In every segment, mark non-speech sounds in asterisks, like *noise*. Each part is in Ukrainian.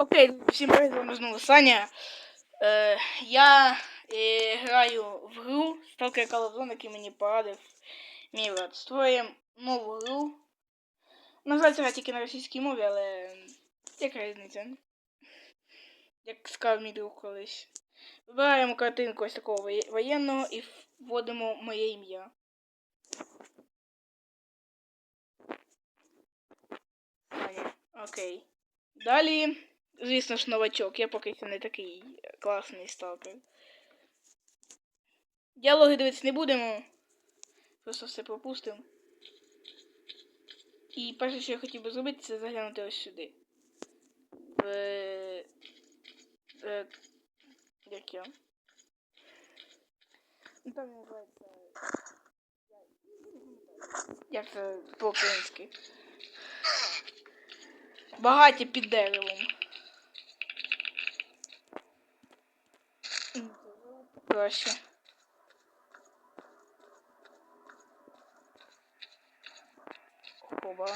Окей, всім привіт, з вами знову Саня. Е, я е, граю в гру Stalker Call of Zone, який мені порадив мій брат. Створюємо нову гру. Називається гра тільки на російській мові, але яка різниця? Як сказав мій друг колись. Вибираємо картинку ось такого воєнного і вводимо моє ім'я. Окей. Далі, звісно ж, новачок. Я поки що не такий класний сталкер. Діалоги дивитися не будемо. Просто все пропустимо. І перше, що я хотів би зробити, це заглянути ось сюди. В... Е... Як я? Ну там називається. Як це по-українськи? Багаття під деревом. Böyle. Oba.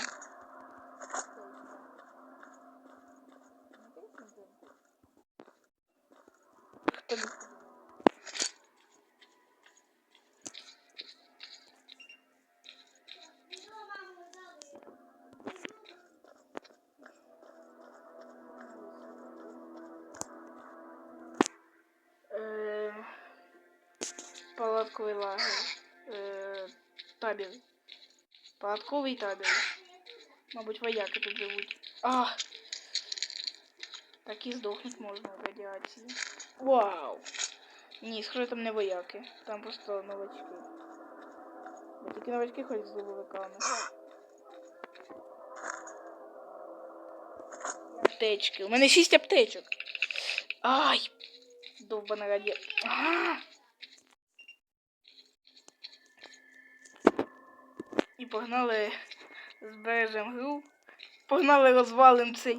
Палатковий лагер. Е, табір. Палатковий табір. Мабуть, вояки тут живуть. А! Так і здохнуть можна в радіації. Вау! Ні, схоже, там не вояки. Там просто новачки. Бо тільки новачки ходять з дубовиками. Аптечки. У мене шість аптечок. Ай! Довбана радіо. І погнали збережем гру. Погнали розвалим цей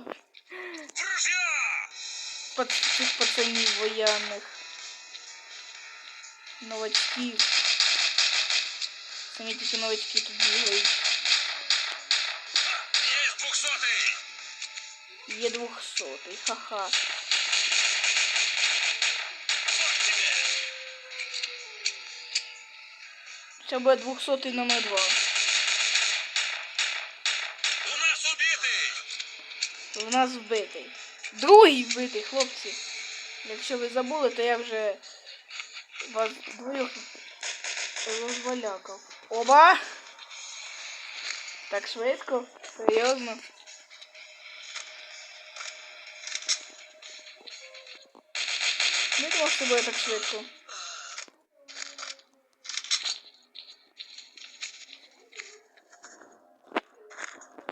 пац... цих пацанів воєнних. Новачків. Самі тільки новачки тут бігають. Есть двухсотый! Є двохсотий, ха-ха. Це буде двохсотий номер два. В нас вбитий. Другий вбитий, хлопці. Якщо ви забули, то я вже вас двох розвалякав. Оба! Так швидко? Серйозно? Не думав, що буде так швидко.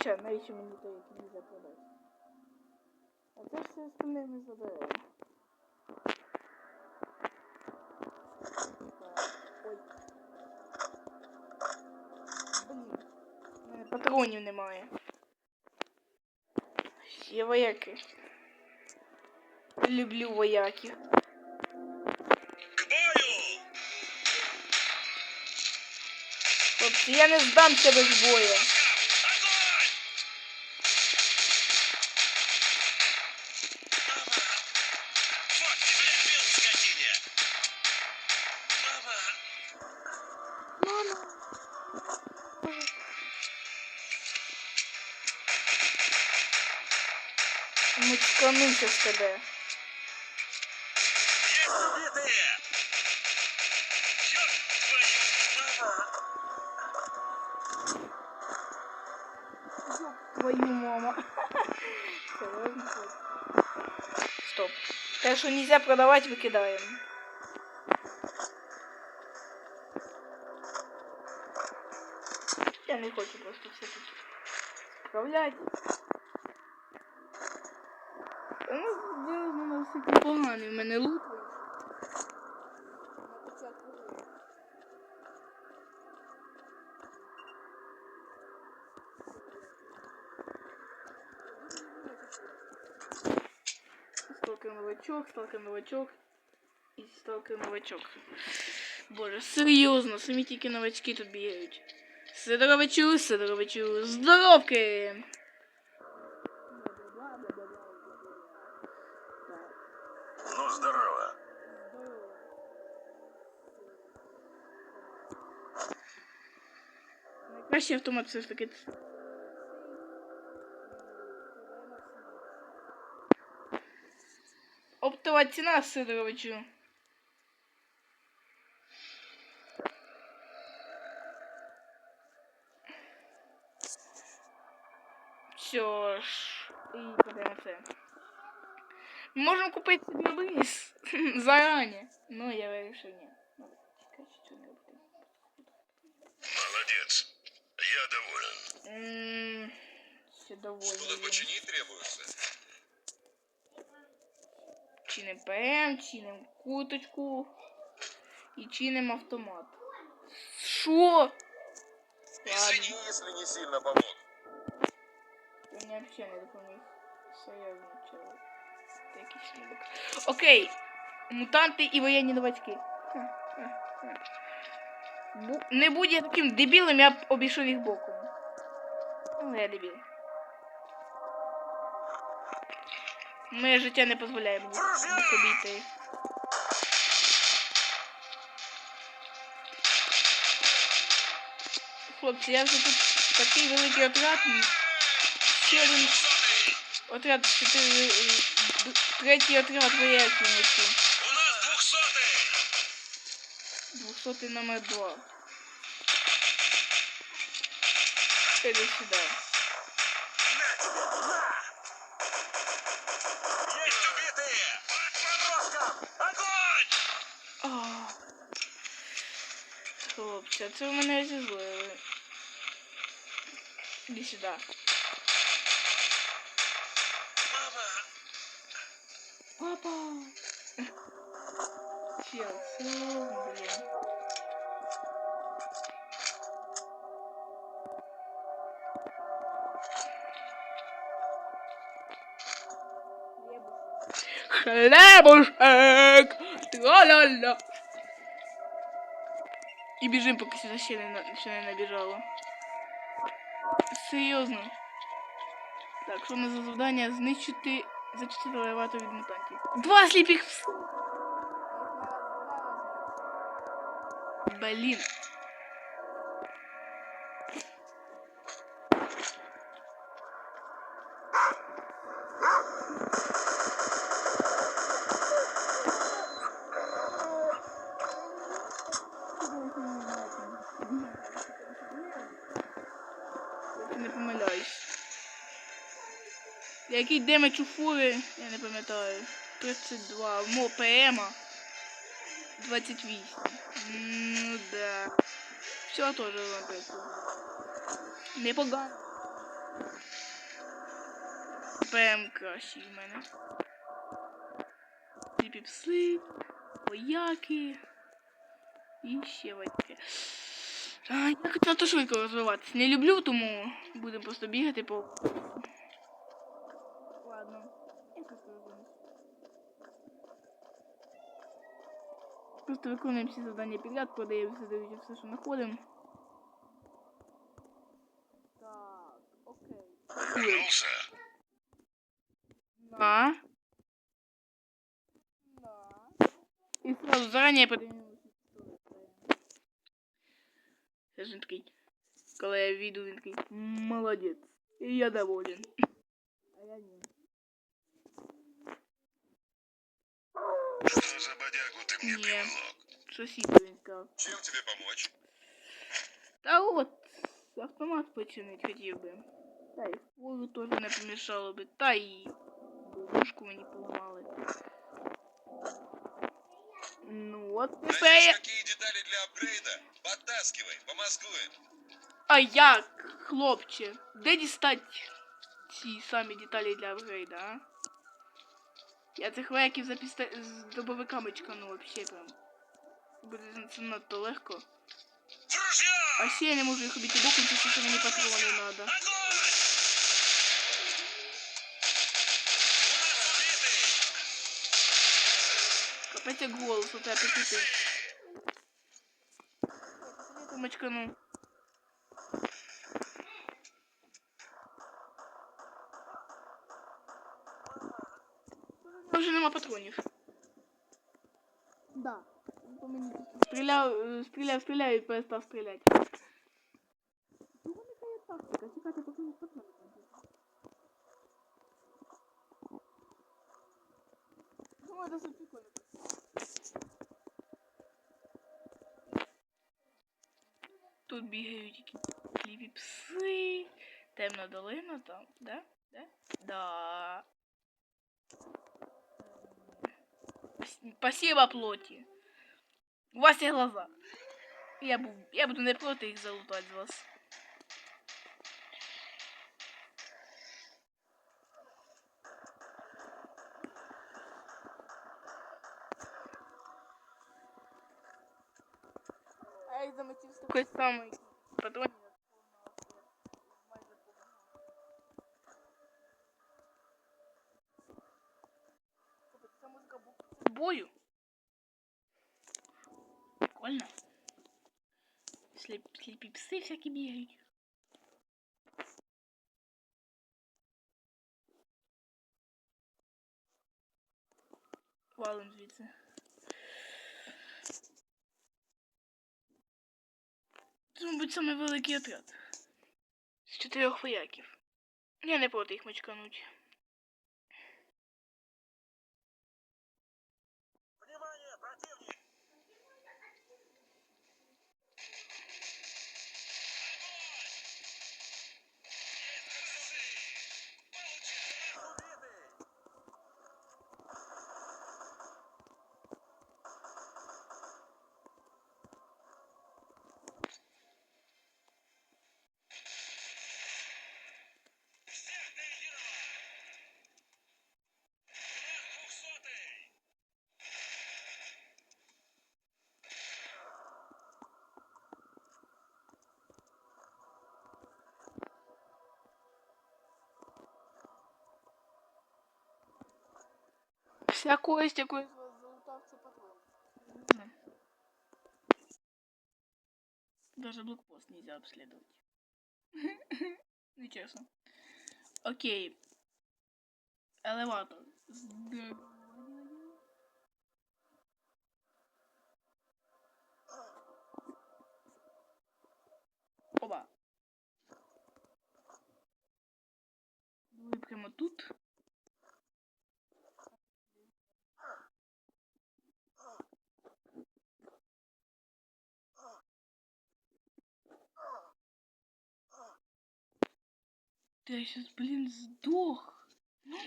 Ча, навіщо мені як не продати? А це все остальне ми заберемо. Ой. Блін. У мене патронів немає. Є вояки. Люблю вояків. Хлопці, я не здамся без бою. Тебе. Есть убитые! Черт твою! Мама! Твою мама. Серьезно? Стоп. Те, що нельзя продавати, викидаємо. Я не хочу просто все тут справляти. новачок, сталкер новачок і сталкер новачок. Боже, серйозно, самі тільки новачки тут бігають. Сидоровичу, Сидоровичу, здоровки! Ну, здорово. Найкращий автомат все ж таки. це. Оптова ціна Сидоровичу. Все ж. І подаємо це. Ми можемо купити собі обріз *laughs* зарані. Ну, я вирішив ні. Ну, чекай, що не робити. Молодец. Я доволен. М, Ще доволі. Что-то починить требуется. Чиним ПМ, чиним куточку і чиним автомат. Що? Ладно, Извини, если не сильно помог. мені взагалі не допоміг. Серйозно. Ти якийсь нубик. Окей. Мутанти і воєнні новачки. Бу- Не будь я таким дебілом, я б обійшов їх боком. Ну, я дебіл. Моє життя не дозволяє мені їх обійти. Хлопці, я вже тут такий великий отряд. Ще один отряд чотири. е, Третій отряд вояків несу. У нас двухсотый. Двухсотый номер два. Иди сюда. Хлопці, це ви мене зізлили. Іди сюди. Мама. Папа. Чел, серйозно, блін. Хлебушек! Тра-ля-ля! І бежим, пока сюда щели не, ще не набіжало. Серйозно. Так, що у нас за завдання? Знищити зачистити левату від мутантів. Два сліпих пс! Блін. Який демедж у фури, я не пам'ятаю. 32. Мо ПМа. 28. М, Ну да. Все теж робити. Непогано. ПМ кращий в мене. Сліпі пси, вояки. І ще ватьки. Як надто швидко розвиватися. Не люблю, тому будемо просто бігати по. Просто виконуємо всі завдання підряд, продаємо все дивіться все, що знаходимо. Так, окей. Вернулся. На. На. И сразу заранее поднимем. Я ж він такий. Коли я віду, він такий. Молодець. І я доволен. А я ні. Бодягу ты мне Не. приволок? Сусід він сказав. Чем тебе помочь? Та от, автомат починить хотів би. Та й фуру теж не помішало би. Та й бабушку мені поламали. Ну от тепер я... какие детали для апгрейда? Подтаскивай, помозгуем. А як, хлопче? Де дістать ці самі деталі для апгрейда, а? Я цих вояків за піста... з добовиками чекану вообще прям. Буде це надто легко. А ще я не можу їх обійти боком, тому що мені патрони убитый! Капець як голос у тебе прикріпить. Помочка, ну. Вже патронів. Да. Стріляв, стріляв, стріляв і перестав стріляти. Чого не є тактика? Чекайте, поки не патрони. Думаю, досить прикольно. Тут бігають які кліві пси. Темна долина там, да? Да? Да. Ем, Спасибо плоті. У вас є глаза. Я, був, я буду не проти їх залутати з вас. А я їх заметив Прикольно. Сліп, сліпі пси всякі бігають. Валим звідси. Це, мабуть, самий великий отряд. З чотирьох вояків. Я не проти їх мочкануть. Якою з вас залутав, це патрон. Даже блокпост нельзя обследовать. *laughs* Нечестно. Окей. Елеватор. Оба. Ви прямо тут. Я сейчас, блин, сдох. Ну.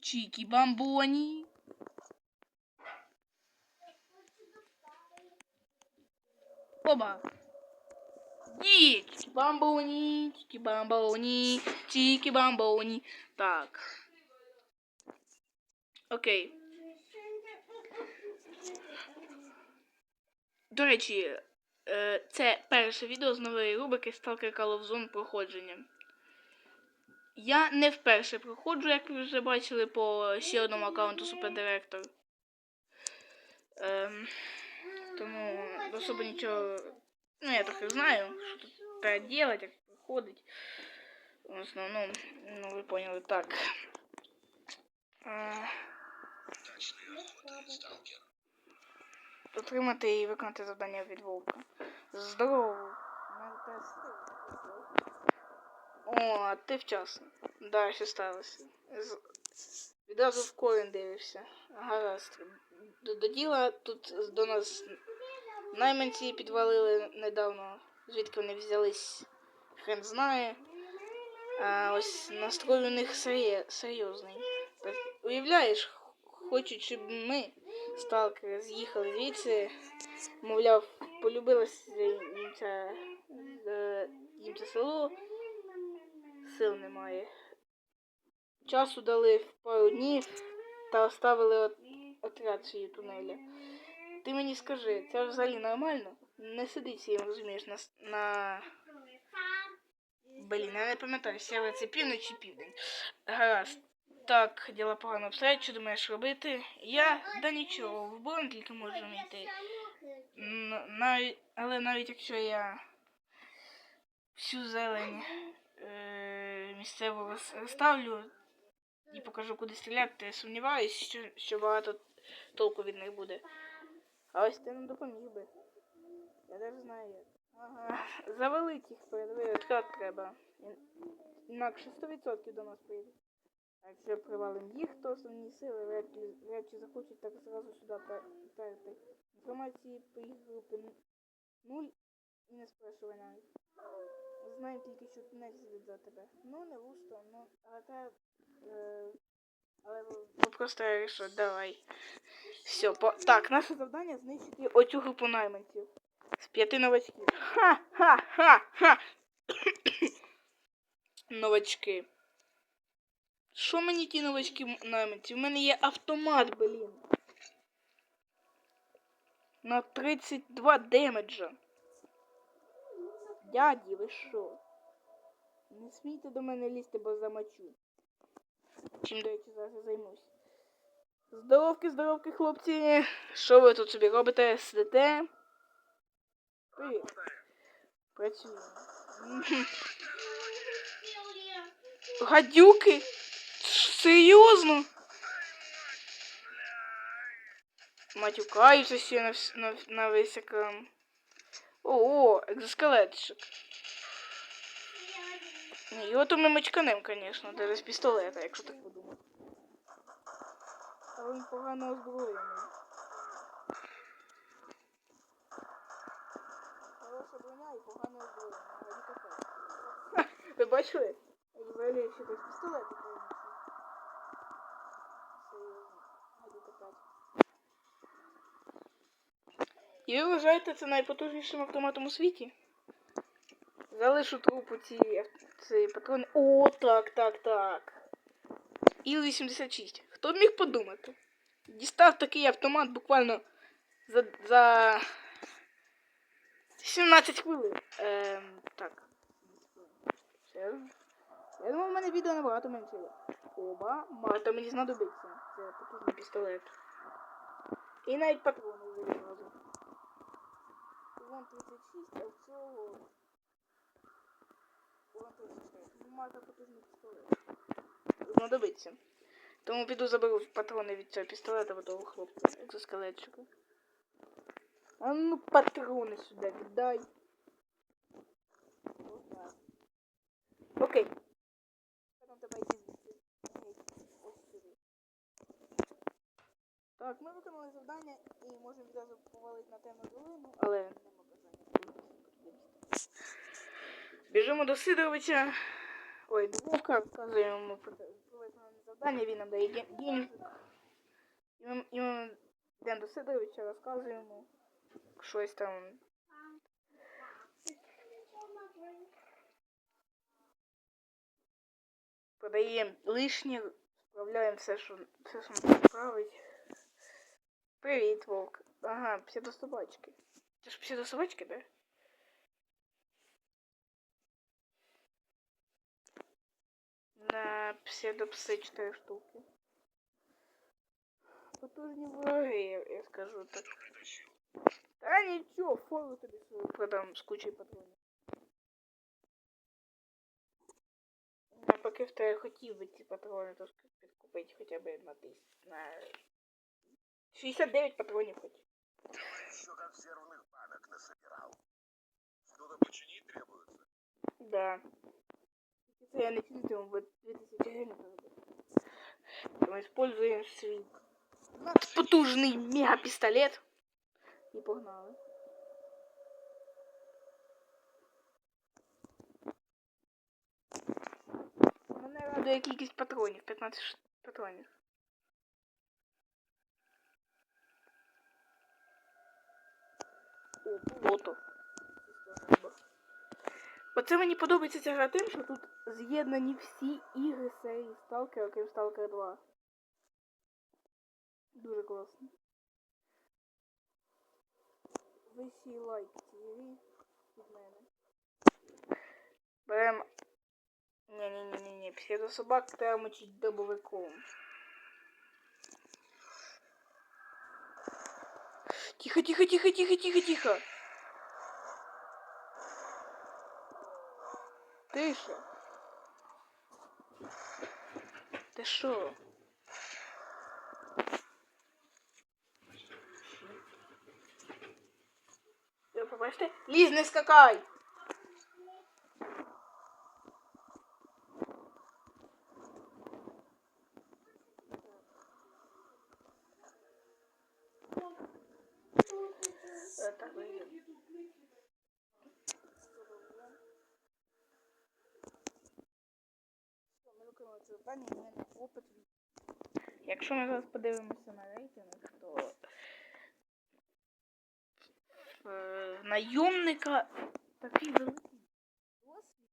Чики бамбони. Оба. И чики бамбони, чики бамбони, чики бамбони. Так. Окей. До речі, Це перше відео з нової рубрики Stalker Call of Zone проходження. Я не вперше проходжу, як ви вже бачили, по ще одному аккаунту Супердиректор. Ем, тому особо нічого. Ну, я трохи знаю, що тут треба робити, як проходить. В основному, ну, ви поняли так. Е, Удачной охоты, сталкер. Отримати і виконати завдання від вовка. Здорово. О, ти вчасно. Да, що сталося. З... Відразу в корінь дивився. Гаразд. До, до діла тут до нас найманці підвалили недавно. Звідки вони взялись, хрен знає. А ось настрой у них серйозний. Уявляєш, хочуть, щоб ми, сталкери, з'їхали звідси, мовляв, полюбилося їм це, е, їм це село, сил немає. Часу дали в пару днів та оставили от, отряд свій тунелі. Ти мені скажи, це взагалі нормально? Не сиди сім, розумієш, на, на... Блін, я не пам'ятаю, север це північ чи південь. Гаразд. Так, діла погано обстоять, що думаєш робити? Я да нічого, в бронь тільки можемо йти. Навіть, але навіть якщо я всю зелень е, місцеву роз- розставлю, і покажу, куди стріляти. Сумніваюсь, що, що багато толку від них буде. А ось ти нам допоміг би. Я навіть знаю як. Ага. Завалить їх передовий відкат треба. Інакше 100% до нас прийде. А якщо привалим їх, то основні сили вряд чи захочуть так зразу сюди пер- перти. Інформації по їх групи нуль і не спрашивай навіть. Знаємо тільки, що тунель сидить за тебе. Ну, не густо, ну, але те. Е, але ви просто вирішили, давай. Все, по... так, наше завдання знищити оцю групу найманців. З п'яти новачків. Ха-ха-ха-ха! *coughs* Новачки. Що мені ті новачки м- У мене є автомат, блін. На 32 демеджа. Дяді, ви що? Не смійте до мене лізти, бо замочу. Чим, до речі, зараз займусь. Здоровки, здоровки, хлопці. Що ви тут собі робите? Сидите? Привіт. Працюємо. *laughs* Гадюки? Серйозно? Матюкаюся ще на, на, на весь екран. О, екзоскелетчик. Його то ми мочканем, звісно, даже з пістолета, якщо так подумати. Але він погано озброєний. Хороша броня і погано. Ха, *laughs* Ви бачили? Взагалі ще без пістолета І ви вважаєте це найпотужнішим автоматом у світі? Залишу трупу ці, ці патрони. О, так, так, так. Іл-86. Хто б міг подумати? Дістав такий автомат буквально за, за 17 хвилин. Ем, так. Серйозно? Я думав, в мене відео набагато менше. Оба, багато мені знадобиться. Це потужний пістолет. І навіть патрони відразу. Вон 36, а в цього... Вон 36. Ну, має потужний пістолет. Знадобиться. Тому піду заберу патрони від цього пістолета від того хлопця, екзоскелетчика. А ну патрони сюди віддай. Окей. Так, ми виконали завдання і можемо відразу повалити на темну долину, але Біжимо до Сидоровича. Ой, до Вовка, розказуємо йому завдання, він нам дає гензик. І ми, йдемо до Сидоровича, розказуємо щось там. Продаємо лишнє, справляємо все, що все, що нам справить. Привіт, Вовк. Ага, псевдособачки. Це ж псевдособачки, да? На псевдопси 4 штуки. Потужні вороги, я, я скажу так. Та нічого, фору тобі свою продам з кучою патронів. А поки в тебе хотів би ці патрони трошки підкупити хоча б на тисяч. На 69 патронів хоч. Еще консервных банок насобирал. Что-то починить требуется. Да. Це я не чувствую, в 2000 гривень заробити. Тому используємо свій потужний мегапістолет. І погнали. Мене радує кількість патронів, 15 ш- патронів. О, болото. Оце мені подобається ця гра тим, що тут з'єднані всі ігри серії Stalker, окрім Stalker 2. Дуже класно. Висій лайк цій від мене. Берем. Ні-ні-ні-ні, псевдособак треба мочить добовиком. Тихо, тихо, тихо, тихо, тихо, тихо. Тише. Ти що? Ви побачите? Ліз, не скакай! Е, Так, вийдемо. Що, Ми виконали це завдання, і в мене опит. Якщо ми зараз подивимося на рейтинг, то е, найомника такий великий досвід.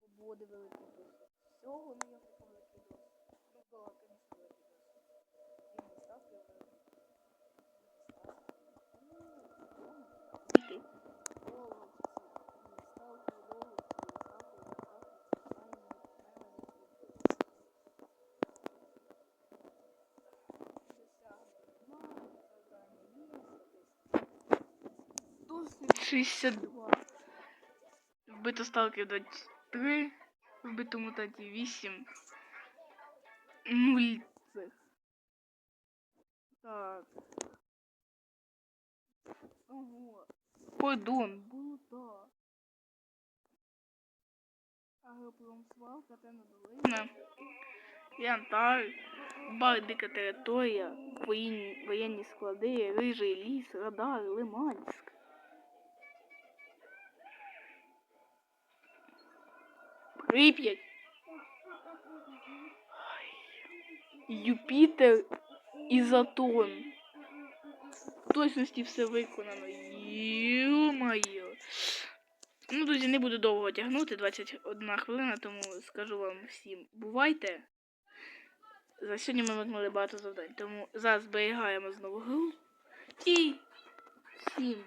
Свободи великий досвід. Всього найомника великий досвід. Ну, Бога, звісно, великий досвід. Він не став його. Іди. Досвід 62. Вбито сталкер 23. Вбито мутантів 8. Нуль цих. Так. Ого. Кордон. Болота. Агропромсвалка, темна долина. Янтар. Бар дика територія. Воєнні склади, рижий ліс, радар, Лиманськ. Прип'ять. Юпітер і Затон. В точності все виконано. Ё-моё. Ну, друзі, не буду довго тягнути, 21 хвилина, тому скажу вам всім бувайте. За сьогодні ми виконали багато завдань, тому зараз зберігаємо знову гру. І всім